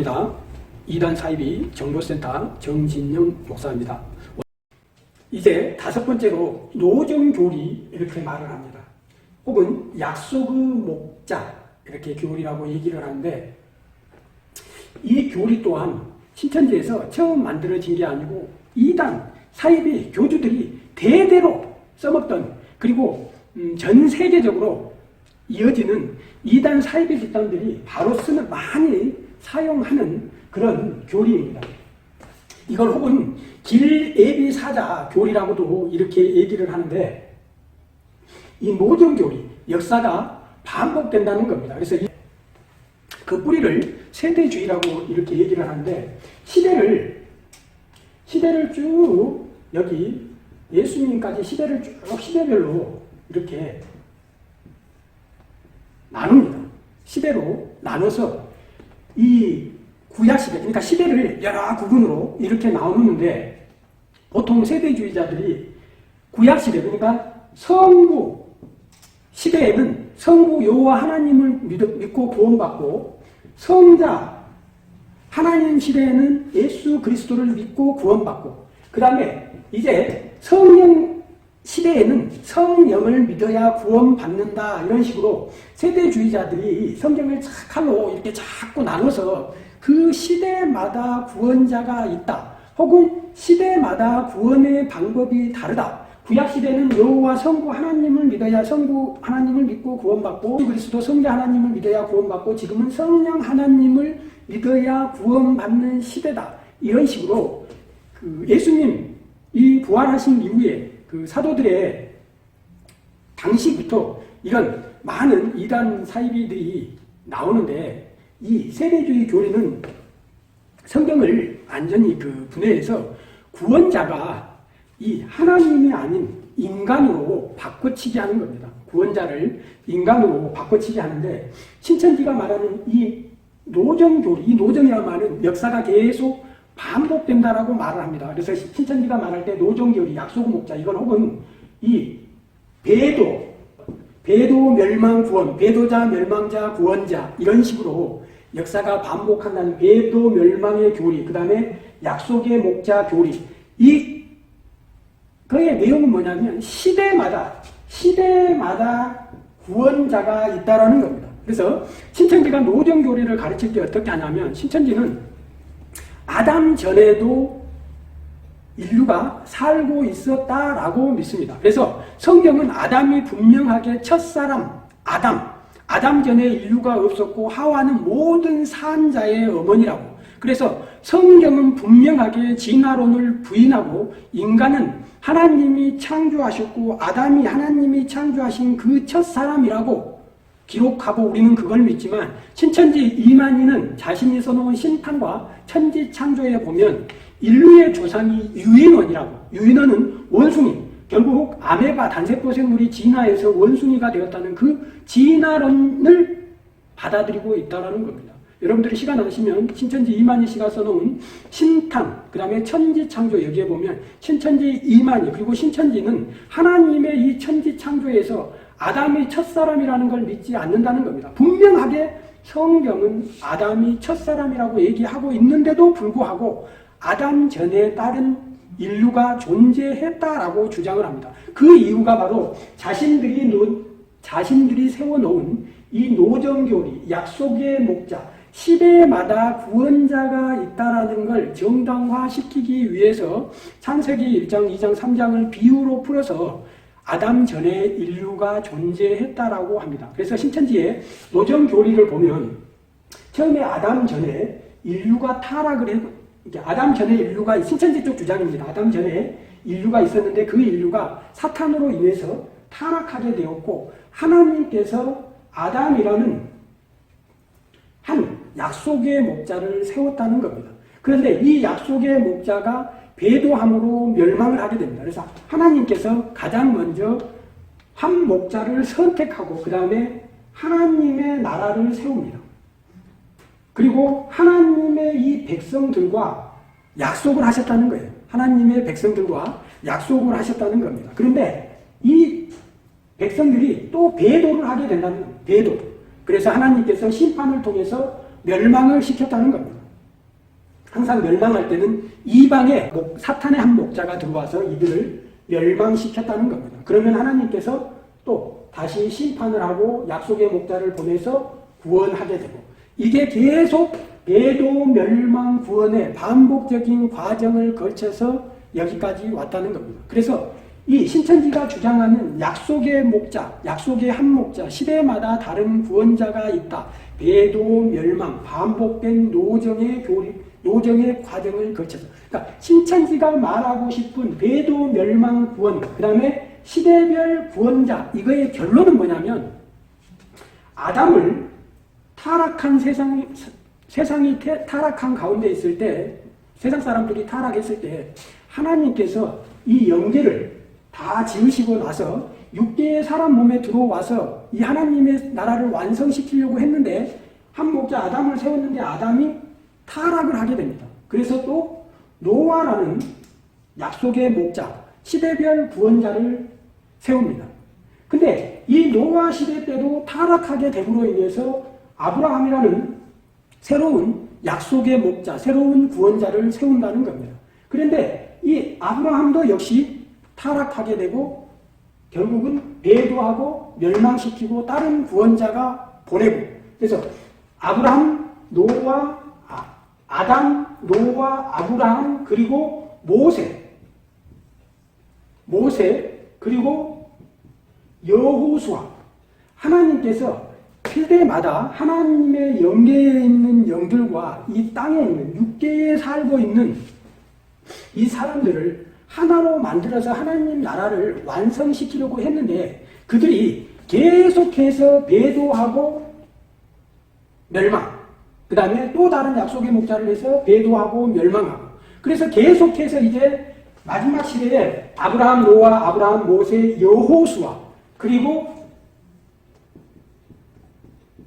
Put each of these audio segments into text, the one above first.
반갑습니다. 이단 사이비 정보센터 정진영 목사입니다. 이제 다섯 번째로 노정교리 이렇게 말을 합니다. 혹은 약속의 목자 이렇게 교리라고 얘기를 하는데 이 교리 또한 신천지에서 처음 만들어진 게 아니고 이단 사이비 교주들이 대대로 써먹던 그리고 음, 전 세계적으로 이어지는 이단 사이비 집단들이 바로 쓰는 많이 사용하는 그런 교리입니다. 이걸 혹은 길애비 사자 교리라고도 이렇게 얘기를 하는데 이 노정 교리 역사가 반복된다는 겁니다. 그래서 이- 그 뿌리를 세대주의라고 이렇게 얘기를 하는데 시대를 시대를 쭉 여기 예수님까지 시대를 쭉 시대별로 이렇게 나눕니다. 시대로 나눠서 이 구약 시대, 그러니까 시대를 여러 구분으로 이렇게 나누는데 보통 세대주의자들이 구약 시대, 그러니까 성부 시대에는 성부 여호와 하나님을 믿- 믿고 구원받고 성자 하나님 시대에는 예수 그리스도를 믿고 구원받고 그 다음에 이제 성령 시대에는 성령을 믿어야 구원받는다 이런 식으로 세대주의자들이 성경을 칼로 이렇게 자꾸 나눠서 그 시대마다 구원자가 있다 혹은 시대마다 구원의 방법이 다르다. 구약 시대는 여호와 성부 하나님을 믿어야 성부 하나님을 믿고 구원받고 그리스도 성자 하나님을 믿어야 구원받고 지금은 성령 하나님을 믿어야 구원받는 시대다. 이런 식으로 그 예수님 이 부활하신 이후에 그 사도들의 당시부터 이런 많은 이단 사이비들이 나오는데 이 세대주의 교리는 성경을 완전히 그 분해해서 구원자가 이 하나님이 아닌 인간으로 바꿔치기 하는 겁니다. 구원자를 인간으로 바꿔치기 하는데 신천지가 말하는 이 노정교리, 이 노정이야말은 역사가 계속 반복된다라고 말을 합니다. 그래서 신천지가 말할 때 노정교리, 약속 목자 이건 혹은 이 배도, 배도 멸망 구원, 배도자 멸망자 구원자 이런 식으로 역사가 반복한다는 배도 멸망의 교리, 그 다음에 약속의 목자 교리 이 그의 내용은 뭐냐면 시대마다 시대마다 구원자가 있다라는 겁니다. 그래서 신천지가 노정 교리를 가르칠 때 어떻게 하냐면 신천지는 아담 전에도 인류가 살고 있었다라고 믿습니다. 그래서 성경은 아담이 분명하게 첫사람 아담 아담 전에 인류가 없었고 하와는 모든 산자의 어머니라고. 그래서 성경은 분명하게 진화론을 부인하고 인간은 하나님이 창조하셨고 아담이 하나님이 창조하신 그 첫 사람이라고 기록하고 우리는 그걸 믿지만 신천지 이만희는 자신이 써놓은 신탄과 천지 창조에 보면 인류의 조상이 유인원이라고 유인원은 원숭이 결국 아메바 단세포 생물이 진화해서 원숭이가 되었다는 그 진화론을 받아들이고 있다는 겁니다. 여러분들이 시간 나시면 신천지 이만희 씨가 써놓은 신탄, 그 다음에 천지 창조 여기에 보면 신천지 이만희 그리고 신천지는 하나님의 이 천지 창조에서 아담이 첫사람이라는 걸 믿지 않는다는 겁니다. 분명하게 성경은 아담이 첫사람이라고 얘기하고 있는데도 불구하고 아담 전에 다른 인류가 존재했다라고 주장을 합니다. 그 이유가 바로 자신들이 노, 자신들이 세워놓은 이 노정교리, 약속의 목자, 시대마다 구원자가 있다라는 걸 정당화시키기 위해서 창세기 1장, 2장, 3장을 비유로 풀어서 아담 전에 인류가 존재했다라고 합니다. 그래서 신천지의 노정 교리를 보면 처음에 아담 전에 인류가 타락을 해, 이게 아담 전에 인류가 신천지 쪽 주장입니다. 아담 전에 인류가 있었는데 그 인류가 사탄으로 인해서 타락하게 되었고 하나님께서 아담이라는 한 약속의 목자를 세웠다는 겁니다. 그런데 이 약속의 목자가 배도함으로 멸망을 하게 됩니다. 그래서 하나님께서 가장 먼저 한 목자를 선택하고 그 다음에 하나님의 나라를 세웁니다. 그리고 하나님의 이 백성들과 약속을 하셨다는 거예요. 하나님의 백성들과 약속을 하셨다는 겁니다. 그런데 이 백성들이 또 배도를 하게 된다는 겁니다. 배도. 그래서 하나님께서 심판을 통해서 멸망을 시켰다는 겁니다. 항상 멸망할 때는 이방의 목, 사탄의 한 목자가 들어와서 이들을 멸망시켰다는 겁니다. 그러면 하나님께서 또 다시 심판을 하고 약속의 목자를 보내서 구원하게 되고 이게 계속 배도 멸망 구원의 반복적인 과정을 거쳐서 여기까지 왔다는 겁니다. 그래서 이 신천지가 주장하는 약속의 목자, 약속의 한 목자, 시대마다 다른 구원자가 있다. 배도 멸망, 반복된 노정의 교리, 노정의 과정을 거쳐서. 그러니까 신천지가 말하고 싶은 배도 멸망 구원, 그 다음에 시대별 구원자, 이거의 결론은 뭐냐면, 아담을 타락한 세상, 세상이 태- 타락한 가운데 있을 때, 세상 사람들이 타락했을 때, 하나님께서 이 영계를 다 지으시고 나서 육계의 사람 몸에 들어와서 이 하나님의 나라를 완성시키려고 했는데 한 목자 아담을 세웠는데 아담이 타락을 하게 됩니다. 그래서 또 노아라는 약속의 목자, 시대별 구원자를 세웁니다. 근데 이 노아 시대 때도 타락하게 됨으로 인해서 아브라함이라는 새로운 약속의 목자, 새로운 구원자를 세운다는 겁니다. 그런데 이 아브라함도 역시 타락하게 되고 결국은 배도하고 멸망시키고 다른 구원자가 보내고 그래서 아브라함, 노아, 아, 아담, 노아, 아브라함 그리고 모세. 모세 그리고 여호수아. 하나님께서 필대마다 하나님의 영계에 있는 영들과 이 땅에 있는 육계에 살고 있는 이 사람들을 하나로 만들어서 하나님 나라를 완성시키려고 했는데 그들이 계속해서 배도하고 멸망 그 다음에 또 다른 약속의 목자를 해서 배도하고 멸망하고 그래서 계속해서 이제 마지막 시대에 아브라함, 노아, 아브라함, 모세, 여호수아 그리고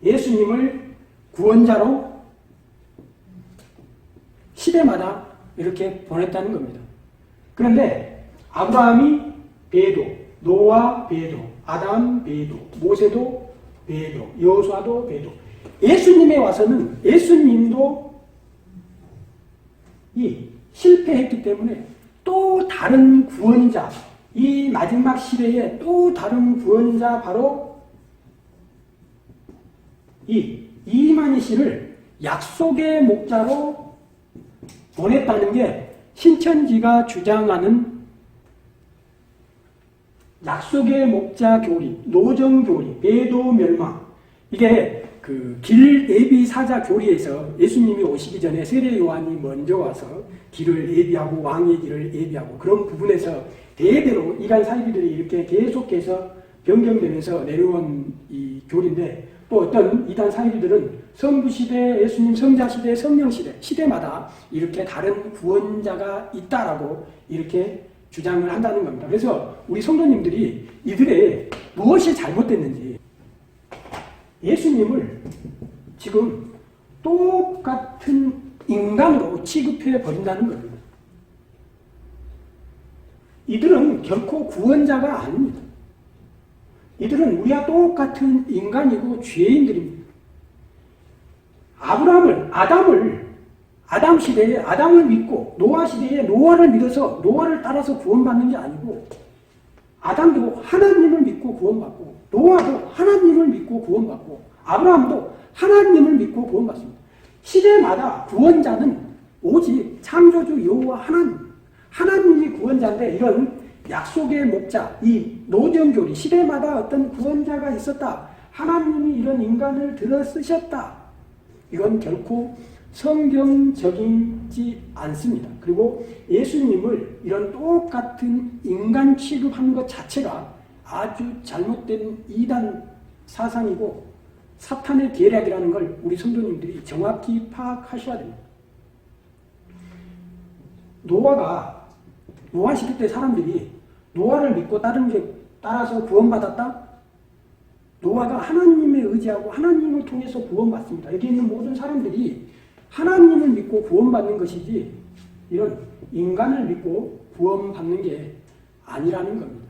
예수님을 구원자로 시대마다 이렇게 보냈다는 겁니다. 그런데 아브라함이 배도, 노아 배도, 아담 배도, 모세도 배도, 여호수아도 배도. 예수님에 와서는 예수님도 이 실패했기 때문에 또 다른 구원자, 이 마지막 시대에 또 다른 구원자 바로 이 이만희 씨를 약속의 목자로 보냈다는 게 신천지가 주장하는 약속의 목자 교리, 노정 교리, 배도 멸망. 이게 그 길 예비 사자 교리에서 예수님이 오시기 전에 세례 요한이 먼저 와서 길을 예비하고 왕의 길을 예비하고 그런 부분에서 대대로 이간 사이비들이 이렇게 계속해서 변경되면서 내려온 이 교리인데 또 어떤 이단 사이비들은 성부 시대, 예수님 성자 시대, 성령 시대 시대마다 이렇게 다른 구원자가 있다라고 이렇게 주장을 한다는 겁니다. 그래서 우리 성도님들이 이들의 무엇이 잘못됐는지 예수님을 지금 똑같은 인간으로 취급해 버린다는 겁니다. 이들은 결코 구원자가 아닙니다. 이들은 우리와 똑같은 인간이고 죄인들입니다. 아브라함을, 아담을, 아담 시대에 아담을 믿고 노아 시대에 노아를 믿어서 노아를 따라서 구원받는 게 아니고 아담도 하나님을 믿고 구원받고 노아도 하나님을 믿고 구원받고 아브라함도 하나님을 믿고 구원받습니다. 시대마다 구원자는 오직 창조주 여호와 하나님, 하나님이 구원자인데 이런 약속의 목자, 이 노정교리 시대마다 어떤 구원자가 있었다. 하나님이 이런 인간을 들어 쓰셨다. 이건 결코 성경적이지 않습니다. 그리고 예수님을 이런 똑같은 인간 취급하는 것 자체가 아주 잘못된 이단 사상이고 사탄의 계략이라는 걸 우리 성도님들이 정확히 파악하셔야 됩니다. 노아가 노아 시대 때 사람들이 노아를 믿고 다른 게 따라서 구원받았다? 노아가 하나님에 의지하고 하나님을 통해서 구원받습니다. 여기 있는 모든 사람들이 하나님을 믿고 구원받는 것이지 이런 인간을 믿고 구원받는 게 아니라는 겁니다.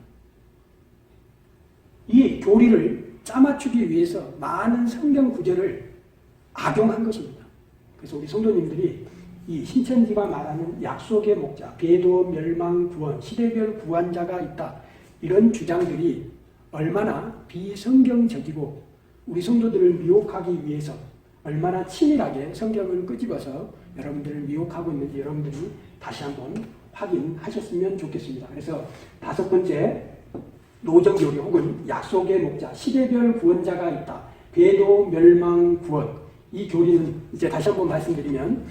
이 교리를 짜맞추기 위해서 많은 성경 구절을 악용한 것입니다. 그래서 우리 성도님들이 이 신천지가 말하는 약속의 목자, 배도 멸망 구원, 시대별 구원자가 있다. 이런 주장들이 얼마나 비성경적이고 우리 성도들을 미혹하기 위해서 얼마나 치밀하게 성경을 끄집어서 여러분들을 미혹하고 있는지 여러분들이 다시 한번 확인하셨으면 좋겠습니다. 그래서 다섯 번째 노정교리 혹은 약속의 목자, 시대별 구원자가 있다. 배도 멸망 구원. 이 교리는 이제 다시 한번 말씀드리면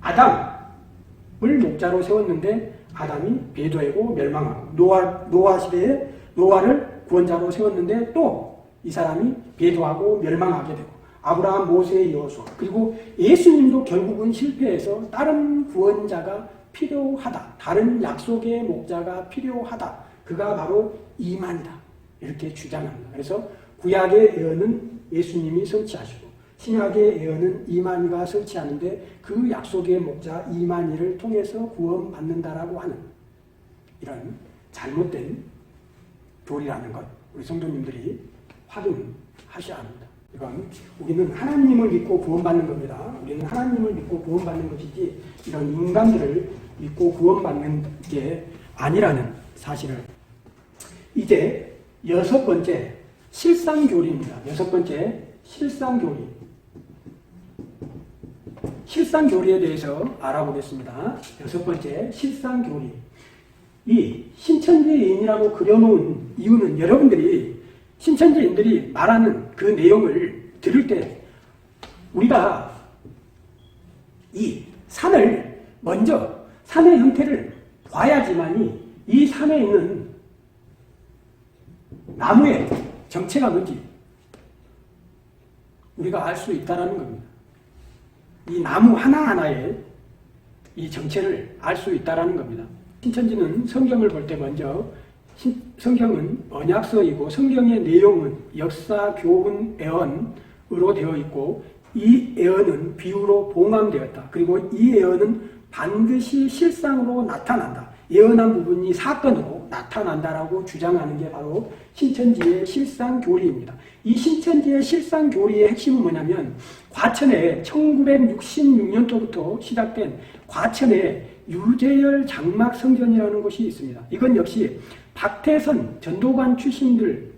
아담을 목자로 세웠는데 아담이 배도하고 멸망하고 노아 노아 시대에 노아를 구원자로 세웠는데 또 이 사람이 배도하고 멸망하게 되고 아브라함, 모세, 여호수아 그리고 예수님도 결국은 실패해서 다른 구원자가 필요하다. 다른 약속의 목자가 필요하다. 그가 바로 이만이다. 이렇게 주장합니다. 그래서 구약의 예언은 예수님이 성취하시고 신약의 예언은 이만희가 설치하는데 그 약속의 목자 이만희를 통해서 구원받는다라고 하는 이런 잘못된 교리라는 것 우리 성도님들이 확인하셔야 합니다. 이건 우리는 하나님을 믿고 구원받는 겁니다. 우리는 하나님을 믿고 구원받는 것이지 이런 인간들을 믿고 구원받는 게 아니라는 사실을 이제 여섯 번째 실상교리입니다. 여섯 번째 실상교리. 실상교리에 대해서 알아보겠습니다. 여섯 번째 실상교리. 이 신천지인이라고 그려놓은 이유는 여러분들이 신천지인들이 말하는 그 내용을 들을 때 우리가 이 산을 먼저 산의 형태를 봐야지만이 이 산에 있는 나무의 정체가 뭔지 우리가 알 수 있다라는 겁니다. 이 나무 하나하나의 이 정체를 알 수 있다라는 겁니다. 신천지는 성경을 볼 때 먼저 신, 성경은 언약서이고 성경의 내용은 역사, 교훈, 애언으로 되어 있고 이 애언은 비유로 봉함되었다. 그리고 이 애언은 반드시 실상으로 나타난다. 예언한 부분이 사건으로 나타난다라고 주장하는 게 바로 신천지의 실상 교리입니다. 이 신천지의 실상 교리의 핵심은 뭐냐면 과천에 1966년도부터 시작된 과천에 유재열 장막 성전이라는 곳이 있습니다. 이건 역시 박태선 전도관 출신들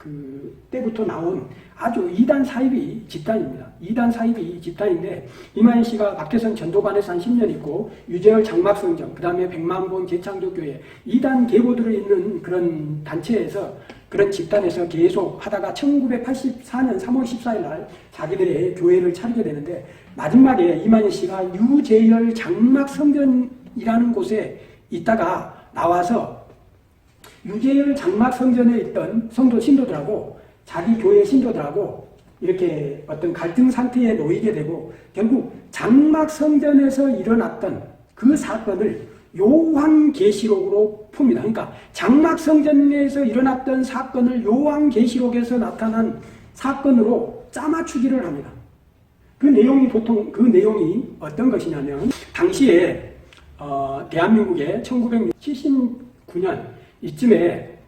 그 때부터 나온 아주 이단 사입이 집단입니다. 이단 사입이 집단인데 이만희 씨가 박태선 전도관에서 한 10년 있고 유재열 장막성전 그 다음에 백만본 재창조교회 이단 계보들을 있는 그런 단체에서 그런 집단에서 계속 하다가 1984년 3월 14일 날 자기들의 교회를 차리게 되는데 마지막에 이만희 씨가 유재열 장막성전이라는 곳에 있다가 나와서 유재열 장막 성전에 있던 성도 신도들하고 자기 교회 신도들하고 이렇게 어떤 갈등 상태에 놓이게 되고 결국 장막 성전에서 일어났던 그 사건을 요한계시록으로 풉니다. 그러니까 장막 성전에서 일어났던 사건을 요한계시록에서 나타난 사건으로 짜맞추기를 합니다. 그 내용이 보통 그 내용이 어떤 것이냐면 당시에 어, 대한민국에 1979년 이쯤에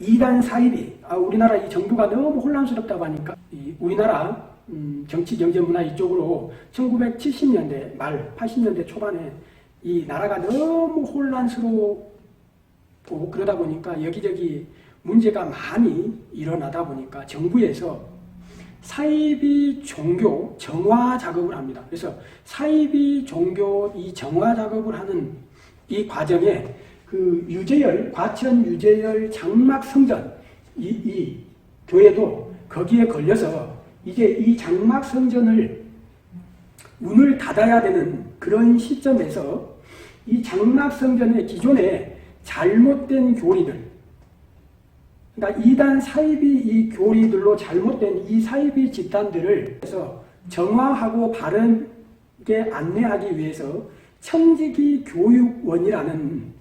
이단 사입이 아, 우리나라 이 정부가 너무 혼란스럽다고 하니까 이 우리나라 음, 정치 경제 문화 이쪽으로 1970년대 말 80년대 초반에 이 나라가 너무 혼란스럽고 그러다 보니까 여기저기 문제가 많이 일어나다 보니까 정부에서 사이비 종교 정화 작업을 합니다. 그래서 사이비 종교 이 정화 작업을 하는 이 과정에 그 유재열, 과천 유재열 장막 성전, 이, 이 교회도 거기에 걸려서 이제 이 장막 성전을 문을 닫아야 되는 그런 시점에서 이 장막 성전의 기존에 잘못된 교리들, 그러니까 이단 사이비 이 교리들로 잘못된 이 사이비 집단들을 해서 정화하고 바른게 안내하기 위해서 청지기 교육원이라는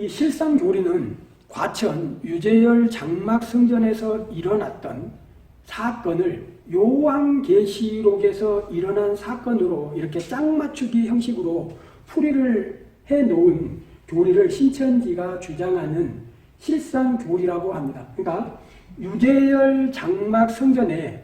이 실상 교리는 과천 유재열 장막 성전에서 일어났던 사건을 요한계시록에서 일어난 사건으로 이렇게 짝맞추기 형식으로 풀이를 해 놓은 교리를 신천지가 주장하는 실상 교리라고 합니다. 그러니까 유재열 장막 성전에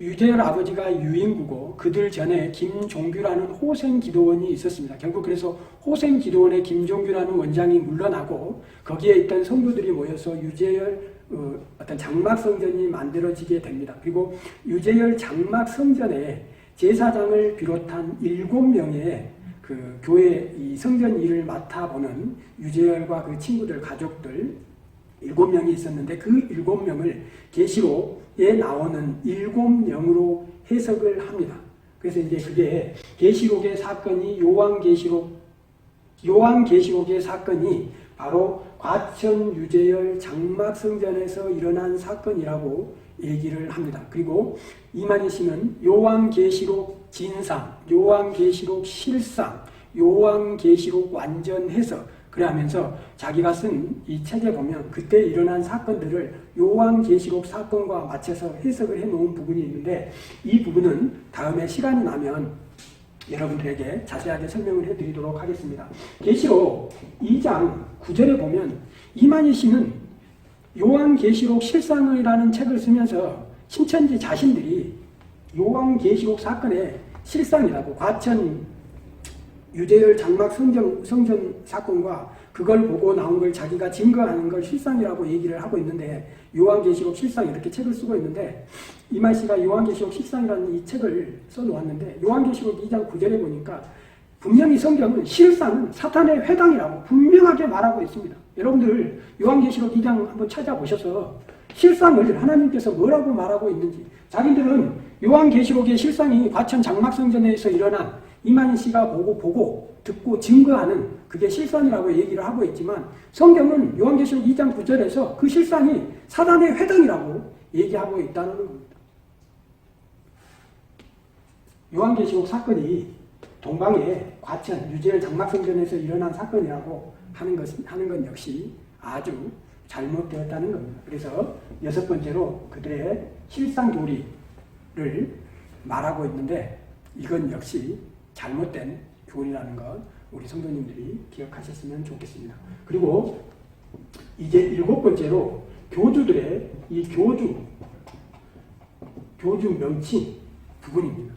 유재열 아버지가 유인구고 그들 전에 김종규라는 호생 기도원이 있었습니다. 결국 그래서 호생 기도원의 김종규라는 원장이 물러나고 거기에 있던 성도들이 모여서 유재열 어, 어떤 장막 성전이 만들어지게 됩니다. 그리고 유재열 장막 성전에 제사장을 비롯한 일곱 명의 그 교회 이 성전 일을 맡아보는 유재열과 그 친구들 가족들 일곱 명이 있었는데 그 일곱 명을 계시록에 나오는 일곱 명으로 해석을 합니다. 그래서 이제 그게 계시록의 사건이 요한 계시록 요한 계시록의 사건이 바로 과천 유재열 장막 성전에서 일어난 사건이라고 얘기를 합니다. 그리고 이만희 씨는 요한 계시록 진상, 요한 계시록 실상, 요한 계시록 완전 해석 그러면서 자기가 쓴 이 책에 보면 그때 일어난 사건들을 요한계시록 사건과 맞춰서 해석을 해놓은 부분이 있는데 이 부분은 다음에 시간이 나면 여러분들에게 자세하게 설명을 해드리도록 하겠습니다. 계시록 2장 9절에 보면 이만희 씨는 요한계시록 실상이라는 책을 쓰면서 신천지 자신들이 요한계시록 사건의 실상이라고 과천 유재열 장막 성전, 성전 사건과 그걸 보고 나온 걸 자기가 증거하는 걸 실상이라고 얘기를 하고 있는데 요한계시록 실상 이렇게 책을 쓰고 있는데 이만 씨가 요한계시록 실상이라는 이 책을 써놓았는데 요한계시록 2장 9절에 보니까 분명히 성경은 실상은 사탄의 회당이라고 분명하게 말하고 있습니다. 여러분들 요한계시록 2장 한번 찾아보셔서 실상을 하나님께서 뭐라고 말하고 있는지 자기들은 요한계시록의 실상이 과천 장막성전에서 일어난 이만희 씨가 보고 보고 듣고 증거하는 그게 실상이라고 얘기를 하고 있지만 성경은 요한계시록 2장 9절에서 그 실상이 사단의 회당이라고 얘기하고 있다는 겁니다. 요한계시록 사건이 동방의 과천 유재열 장막성전에서 일어난 사건이라고 하는 것 하는 건 역시 아주 잘못되었다는 겁니다. 그래서 여섯 번째로 그들의 실상 교리를 말하고 있는데 이건 역시 잘못된 교리라는 것 우리 성도님들이 기억하셨으면 좋겠습니다. 그리고 이제 일곱 번째로 교주들의 이 교주 교주 명칭 부분입니다.